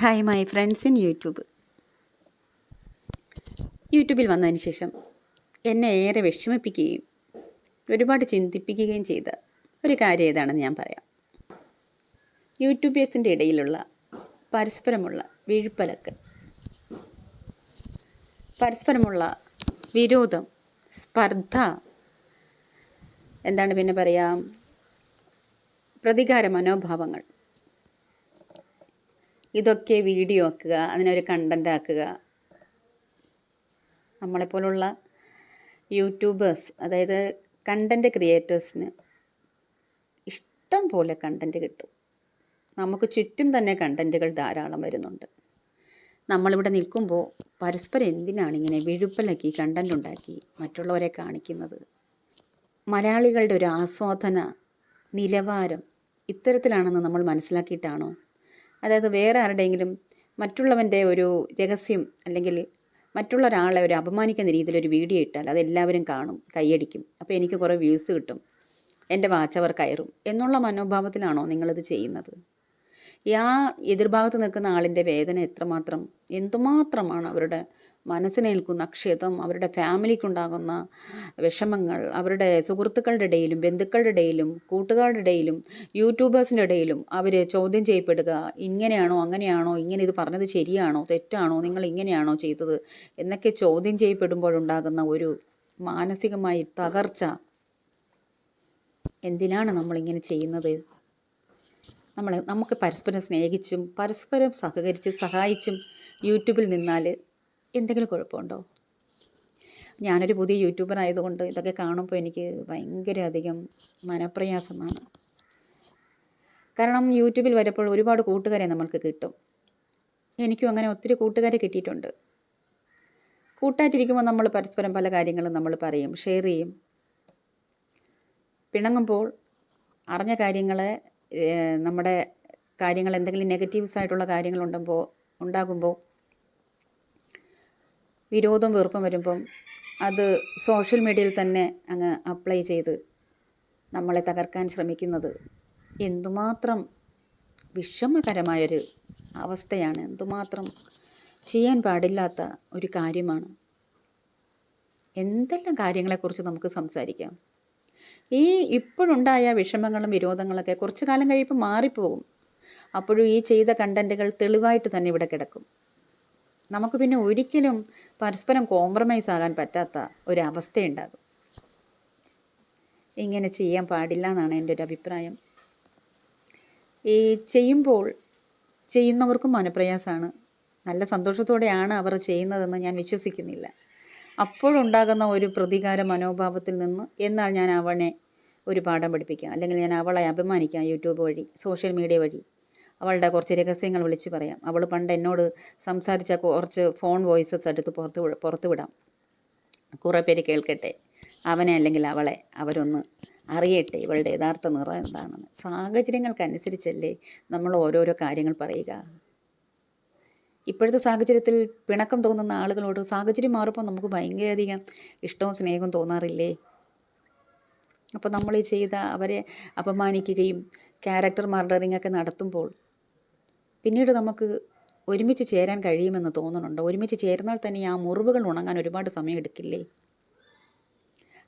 Hi my friends in YouTube യൂട്യൂബിൽ വന്നതിന് ശേഷം എന്നെ ഏറെ വിഷമിപ്പിക്കുകയും ഒരുപാട് ചിന്തിപ്പിക്കുകയും ചെയ്ത ഒരു കാര്യം ഏതാണെന്ന് ഞാൻ പറയാം. യൂട്യൂബേഴ്സിന്റെ ഇടയിലുള്ള പരസ്പരമുള്ള വീഴ്പ്പലക്ക് പരസ്പരമുള്ള വിരോധം സ്പർദ്ധ എന്താണ് പിന്നെ പറയാം പ്രതികാര മനോഭാവങ്ങൾ ഇതൊക്കെ വീഡിയോ ആക്കുക അതിനൊരു കണ്ടന്റ് ആക്കുക. നമ്മളെപ്പോലുള്ള യൂട്യൂബേഴ്സ് അതായത് കണ്ടന്റ് ക്രിയേറ്റേഴ്സിന് ഇഷ്ടം പോലെ കണ്ടന്റ് കിട്ടും. നമുക്ക് ചുറ്റും തന്നെ കണ്ടന്റുകൾ ധാരാളം വരുന്നുണ്ട്. നമ്മളിവിടെ നിൽക്കുമ്പോൾ പരസ്പരം എന്തിനാണ് ഇങ്ങനെ വിഴുപ്പലാക്കി കണ്ടന്റ് ഉണ്ടാക്കി മറ്റുള്ളവരെ കാണിക്കുന്നത്? മലയാളികളുടെ ഒരു ആസ്വാദന നിലവാരം ഇത്തരത്തിലാണെന്ന് നമ്മൾ മനസ്സിലാക്കിയിട്ടാണോ? അതായത് വേറെ ആരുടെയെങ്കിലും മറ്റുള്ളവന്റെ ഒരു രഹസ്യം അല്ലെങ്കിൽ മറ്റുള്ള ഒരാളെ ഒരു അപമാനിക്കുന്ന രീതിയിൽ ഒരു വീഡിയോ ഇട്ടാൽ അതെല്ലാവരും കാണും കൈയടിക്കും. അപ്പോൾ എനിക്ക് കുറേ വ്യൂസ് കിട്ടും. എന്റെ വാച്ചവർ കയറും. എന്നുള്ള മനോഭാവത്തിലാണോ നിങ്ങളിത് ചെയ്യുന്നത്? ആ എതിർഭാഗത്ത് നിൽക്കുന്ന ആളിന്റെ വേദന എത്രമാത്രം എന്തുമാത്രമാണ് അവരുടെ മനസ്സിനേൽക്കുന്ന ക്ഷതം അവരുടെ ഫാമിലിക്കുണ്ടാകുന്ന വിഷമങ്ങൾ അവരുടെ സുഹൃത്തുക്കളുടെ ഇടയിലും ബന്ധുക്കളുടെ ഇടയിലും കൂട്ടുകാരുടെ ഇടയിലും യൂട്യൂബേഴ്സിന്റെ ഇടയിലും അവർ ചോദ്യം ചെയ്യപ്പെടുക ഇങ്ങനെയാണോ അങ്ങനെയാണോ ഇങ്ങനെ ഇത് പറഞ്ഞത് ശരിയാണോ തെറ്റാണോ നിങ്ങൾ ഇങ്ങനെയാണോ ചെയ്തത്? എന്നൊക്കെ ചോദ്യം ചെയ്യപ്പെടുമ്പോഴുണ്ടാകുന്ന ഒരു മാനസികമായി തകർച്ച. എന്തിനാണ് നമ്മളിങ്ങനെ ചെയ്യുന്നത്? നമ്മൾ നമുക്ക് പരസ്പരം സ്നേഹിച്ചും പരസ്പരം സഹകരിച്ച് സഹായിച്ചും യൂട്യൂബിൽ നിന്നാൽ എന്തെങ്കിലും കുഴപ്പമുണ്ടോ? ഞാനൊരു പുതിയ യൂട്യൂബർ ആയതുകൊണ്ട് ഇതൊക്കെ കാണുമ്പോൾ എനിക്ക് ഭയങ്കര അധികം മനപ്രയാസമാണ്. കാരണം യൂട്യൂബിൽ വരുമ്പോൾ ഒരുപാട് കൂട്ടുകാരെ നമ്മൾക്ക് കിട്ടും. എനിക്കും അങ്ങനെ ഒത്തിരി കൂട്ടുകാരെ കിട്ടിയിട്ടുണ്ട്. കൂട്ടായിട്ടിരിക്കുമ്പോൾ നമ്മൾ പരസ്പരം പല കാര്യങ്ങളും നമ്മൾ പറയും ഷെയർ ചെയ്യും. പിണങ്ങുമ്പോൾ അറിഞ്ഞ കാര്യങ്ങളെ നമ്മുടെ കാര്യങ്ങൾ എന്തെങ്കിലും നെഗറ്റീവ്സ് ആയിട്ടുള്ള കാര്യങ്ങൾ ഉണ്ടുമ്പോൾ ഉണ്ടാകുമ്പോൾ വിരോധം വെറുപ്പം വരുമ്പം അത് സോഷ്യൽ മീഡിയയിൽ തന്നെ അങ്ങ് അപ്ലൈ ചെയ്ത് നമ്മളെ തകർക്കാൻ ശ്രമിക്കുന്നത് എന്തുമാത്രം വിഷമകരമായൊരു അവസ്ഥയാണ്. എന്തുമാത്രം ചെയ്യാൻ പാടില്ലാത്ത ഒരു കാര്യമാണ്. എന്തെല്ലാം കാര്യങ്ങളെക്കുറിച്ച് നമുക്ക് സംസാരിക്കാം? ഈ ഇപ്പോഴുണ്ടായ വിഷമങ്ങളും വിരോധങ്ങളൊക്കെ കുറച്ച് കാലം കഴിയുമ്പോൾ മാറിപ്പോകും അപ്പോഴും ഈ ചെയ്ത കണ്ടന്റുകൾ തെളിവായിട്ട് തന്നെ ഇവിടെ കിടക്കും. നമുക്ക് പിന്നെ ഒരിക്കലും പരസ്പരം കോംപ്രമൈസ് ആകാൻ പറ്റാത്ത ഒരവസ്ഥയുണ്ടാകും. ഇങ്ങനെ ചെയ്യാൻ പാടില്ല എന്നാണ് എന്റെ ഒരു അഭിപ്രായം. ഈ ചെയ്യുമ്പോൾ ചെയ്യുന്നവർക്കും മനപ്രയാസമാണ് നല്ല സന്തോഷത്തോടെയാണ് അവർ ചെയ്യുന്നതെന്ന് ഞാൻ വിശ്വസിക്കുന്നില്ല. അപ്പോഴുണ്ടാകുന്ന ഒരു പ്രതികാര മനോഭാവത്തിൽ നിന്ന് എന്നാൽ ഞാൻ അവനെ ഒരു പാഠം പഠിപ്പിക്കാം. അല്ലെങ്കിൽ ഞാൻ അവളെ അഭിമാനിക്കാം യൂട്യൂബ് വഴി സോഷ്യൽ മീഡിയ വഴി. അവളുടെ കുറച്ച് രഹസ്യങ്ങൾ വിളിച്ച് പറയാം. അവൾ പണ്ട് എന്നോട് സംസാരിച്ച കുറച്ച് ഫോൺ വോയിസസ് എടുത്ത് പുറത്ത് പുറത്ത് വിടാം. കുറേ പേര് കേൾക്കട്ടെ. അവനെ അല്ലെങ്കിൽ അവളെ അവരൊന്ന് അറിയട്ടെ ഇവളുടെ യഥാർത്ഥ നിറം എന്താണെന്ന്. സാഹചര്യങ്ങൾക്കനുസരിച്ചല്ലേ നമ്മൾ ഓരോരോ കാര്യങ്ങൾ പറയുക. ഇപ്പോഴത്തെ സാഹചര്യത്തിൽ പിണക്കം തോന്നുന്ന ആളുകളോട് സാഹചര്യം മാറുമ്പോൾ നമുക്ക് ഭയങ്കരധികം ഇഷ്ടവും സ്നേഹവും തോന്നാറില്ലേ? അപ്പോൾ നമ്മൾ ചെയ്ത അവരെ അപമാനിക്കുകയും ക്യാരക്ടർ മർഡറിങ് ഒക്കെ നടത്തുമ്പോൾ പിന്നീട് നമുക്ക് ഒരുമിച്ച് ചേരാൻ കഴിയുമെന്ന് തോന്നുന്നുണ്ട്? ഒരുമിച്ച് ചേർന്നാൽ തന്നെ ആ മുറിവുകൾ ഉണങ്ങാൻ ഒരുപാട് സമയം എടുക്കില്ലേ?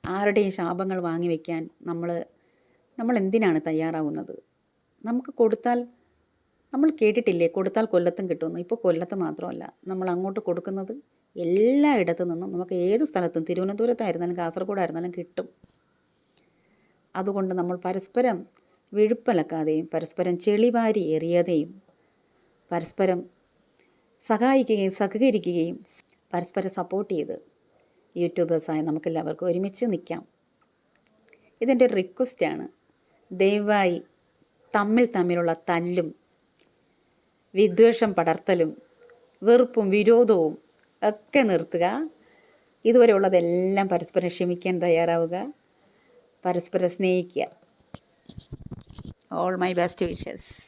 ആരുടെയും ശാപങ്ങൾ വാങ്ങി വയ്ക്കാൻ നമ്മൾ നമ്മൾ എന്തിനാണ് തയ്യാറാവുന്നത്? നമുക്ക് കൊടുത്താൽ നമ്മൾ കേട്ടിട്ടില്ലേ? കൊടുത്താൽ കൊല്ലത്തും കിട്ടുമെന്ന്. ഇപ്പോൾ കൊല്ലത്ത് മാത്രമല്ല നമ്മൾ അങ്ങോട്ട് കൊടുക്കുന്നത് എല്ലായിടത്തു നിന്നും നമുക്ക് ഏത് സ്ഥലത്തും തിരുവനന്തപുരത്തായിരുന്നാലും കാസർഗോഡായിരുന്നാലും കിട്ടും. അതുകൊണ്ട് നമ്മൾ പരസ്പരം വിഴുപ്പലക്കാതെയും പരസ്പരം ചെളിവാരി എറിയാതെയും പരസ്പരം സഹായിക്കുകയും സഹകരിക്കുകയും പരസ്പരം സപ്പോർട്ട് ചെയ്ത് യൂട്യൂബേഴ്സായ നമുക്കെല്ലാവർക്കും ഒരുമിച്ച് നിൽക്കാം. ഇതിന്റെ ഒരു റിക്വസ്റ്റാണ് ദയവായി തമ്മിൽ തമ്മിലുള്ള തല്ലും വിദ്വേഷം പടർത്തലും വെറുപ്പും വിരോധവും ഒക്കെ നിർത്തുക. ഇതുവരെയുള്ളതെല്ലാം പരസ്പരം ക്ഷമിക്കാൻ തയ്യാറാവുക. പരസ്പരം സ്നേഹിക്കുക. All my best wishes